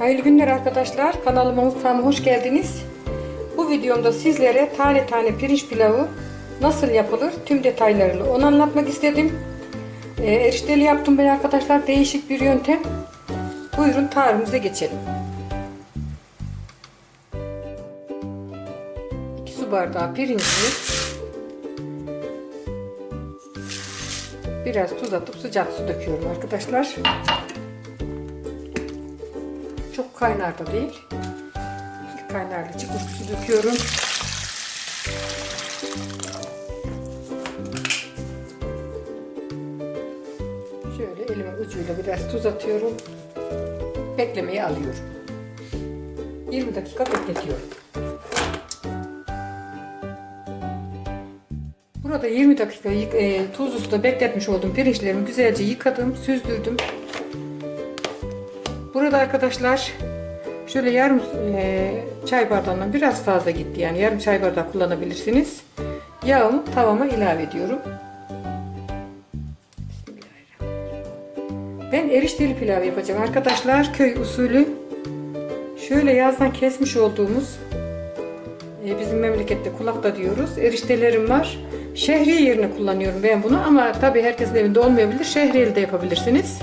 Hayırlı günler arkadaşlar. Kanalıma mutfağıma hoş geldiniz. Bu videomda sizlere tane tane pirinç pilavı nasıl yapılır tüm detaylarıyla onu anlatmak istedim. Ee, erişteli yaptım ben arkadaşlar. Değişik bir yöntem. Buyurun tarifimize geçelim. 2 su bardağı pirinci biraz tuz atıp sıcak su döküyorum arkadaşlar. Çok kaynar da değil. Kaynarlı çıkmış su döküyorum. Şöyle elime ucuyla biraz tuz atıyorum. Beklemeye alıyorum. 20 dakika bekletiyorum. Burada 20 dakika e, suda bekletmiş olduğum pirinçlerimi güzelce yıkadım, süzdürdüm. Burada arkadaşlar şöyle yarım e, çay bardağından biraz fazla gitti. Yani yarım çay bardağı kullanabilirsiniz. Yağımı tavama ilave ediyorum. Ben erişteli pilav yapacağım arkadaşlar. Köy usulü. Şöyle yazdan kesmiş olduğumuz e, bizim memlekette kulakta diyoruz. Eriştelerim var. Şehriye yerine kullanıyorum ben bunu ama tabii herkesin evinde olmayabilir. Şehriyeli de yapabilirsiniz.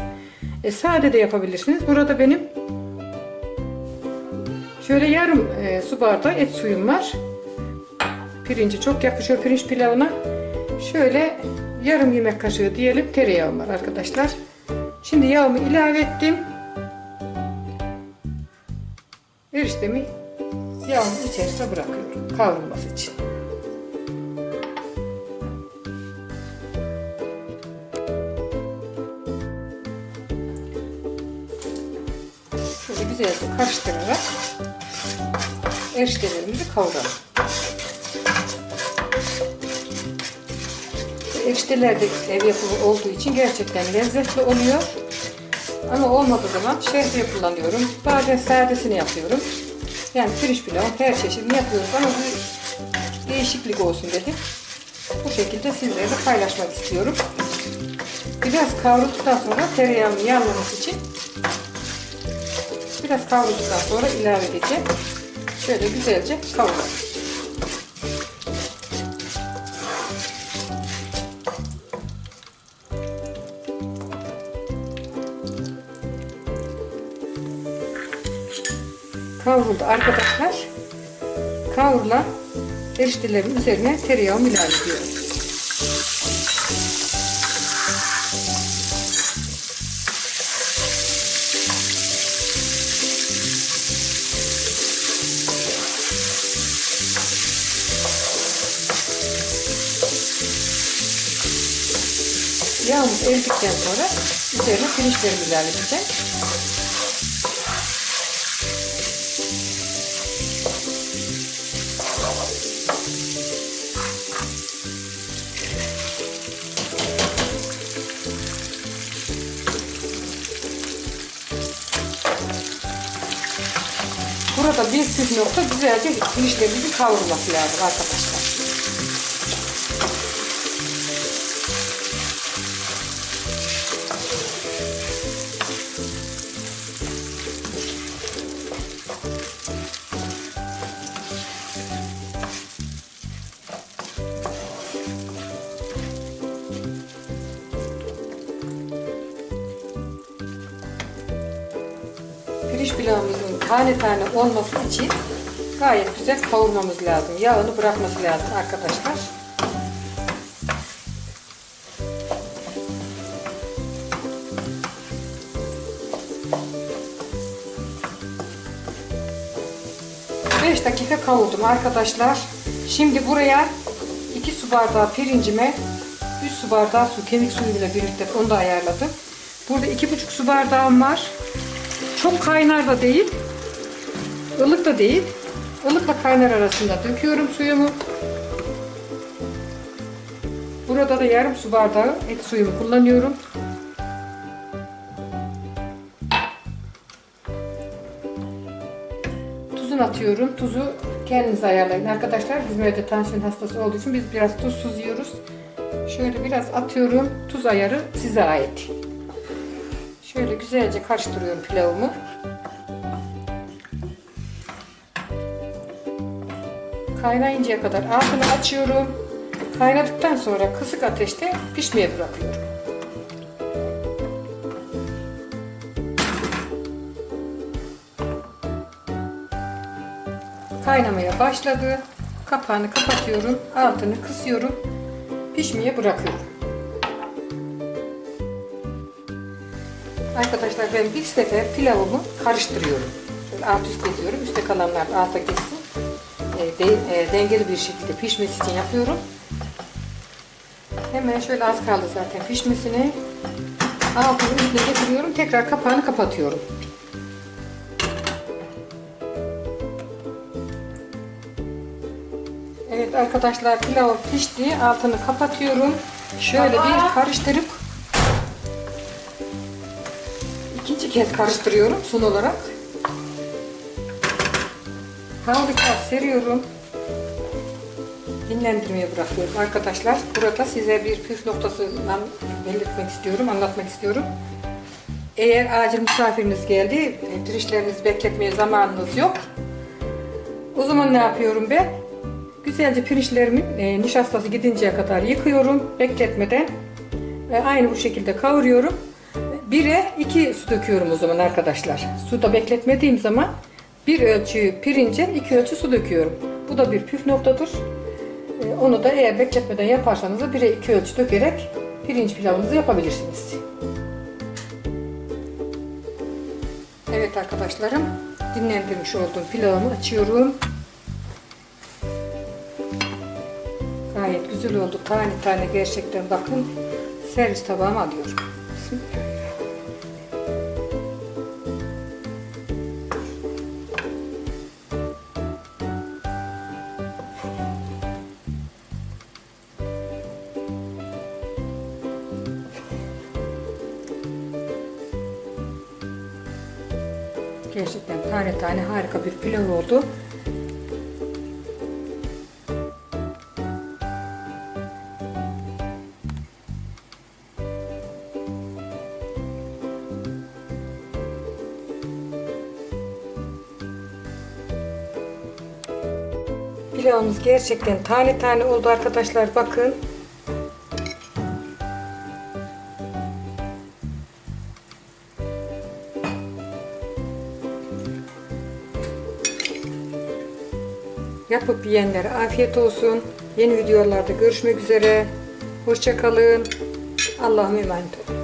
E, sade de yapabilirsiniz. Burada benim şöyle yarım e, su bardağı et suyum var. Pirinci çok yakışıyor pirinç pilavına. Şöyle yarım yemek kaşığı diyelim tereyağım var arkadaşlar. Şimdi yağımı ilave ettim. Eriştemi yağın içerisine bırakıyorum kavrulması için. Şöyle güzelce karıştırarak eriştelerimizi kavuralım. Erişteler de ev yapımı olduğu için gerçekten lezzetli oluyor. Ama olmadığı zaman şehriye kullanıyorum. Bazen sadesini yapıyorum. Yani pirinç pilav her çeşidini yapıyoruz ama bir değişiklik olsun dedim. Bu şekilde sizlerle paylaşmak istiyorum. Biraz kavrulduktan sonra tereyağının yanmaması için biraz kavrulduktan sonra ilave edeceğim. Şöyle güzelce kavuralım. kavruldu arkadaşlar. Kavrulan eriştelerin üzerine tereyağımı ilave ediyorum. Yağımız eridikten sonra üzerine pirinçlerimi ilave. Burada bir püf nokta güzelce pirinçlerimizin kavrulması lazım arkadaşlar. Pirinç pilavımızın tane tane olması için gayet güzel kavurmamız lazım. Yağını bırakması lazım arkadaşlar. Beş dakika kavurdum arkadaşlar. Şimdi buraya 2 su bardağı pirincime 3 su bardağı su kemik suyuyla birlikte onu da ayarladım. Burada 2,5 su bardağım var. Çok kaynar da değil. ılık da değil. Ilıkla kaynar arasında döküyorum suyumu. Burada da yarım su bardağı et suyumu kullanıyorum. Tuzunu atıyorum. Tuzu kendiniz ayarlayın arkadaşlar. Bizim evde tansiyon hastası olduğu için biz biraz tuzsuz yiyoruz. Şöyle biraz atıyorum. Tuz ayarı size ait. Şöyle güzelce karıştırıyorum pilavımı. Kaynayıncaya kadar altını açıyorum. Kaynadıktan sonra kısık ateşte pişmeye bırakıyorum. Kaynamaya başladı. Kapağını kapatıyorum. Altını kısıyorum. Pişmeye bırakıyorum. Arkadaşlar ben bir sefer pilavımı karıştırıyorum. Şöyle alt üst ediyorum. Üstte kalanlar alta gitsin. E, de- e, dengeli bir şekilde pişmesi için yapıyorum. Hemen şöyle az kaldı zaten pişmesine. Altını üstüne getiriyorum. Tekrar kapağını kapatıyorum. Evet arkadaşlar pilav pişti. Altını kapatıyorum. Şöyle bir karıştırıp kez karıştırıyorum son olarak. Kağıt seriyorum. Dinlendirmeye bırakıyorum arkadaşlar. Burada size bir püf noktasından belirtmek istiyorum, anlatmak istiyorum. Eğer acil misafiriniz geldi, pirinçlerinizi bekletmeye zamanınız yok. O zaman ne yapıyorum ben? Güzelce pirinçlerimin e, nişastası gidinceye kadar yıkıyorum bekletmeden. E, aynı bu şekilde kavuruyorum. Bire iki su döküyorum o zaman arkadaşlar. Suda bekletmediğim zaman bir ölçü pirince iki ölçü su döküyorum. Bu da bir püf noktadır. E, onu da eğer bekletmeden yaparsanız da bire iki ölçü dökerek pirinç pilavınızı yapabilirsiniz. Evet arkadaşlarım dinlendirmiş olduğum pilavımı açıyorum. Gayet güzel oldu. Tane tane gerçekten bakın. Servis tabağıma alıyorum. Bismillah. Gerçekten tane tane harika bir pilav oldu. Pilavımız gerçekten tane tane oldu arkadaşlar bakın. Yapıp yiyenlere afiyet olsun. Yeni videolarda görüşmek üzere. Hoşçakalın. Allah'a emanet olun.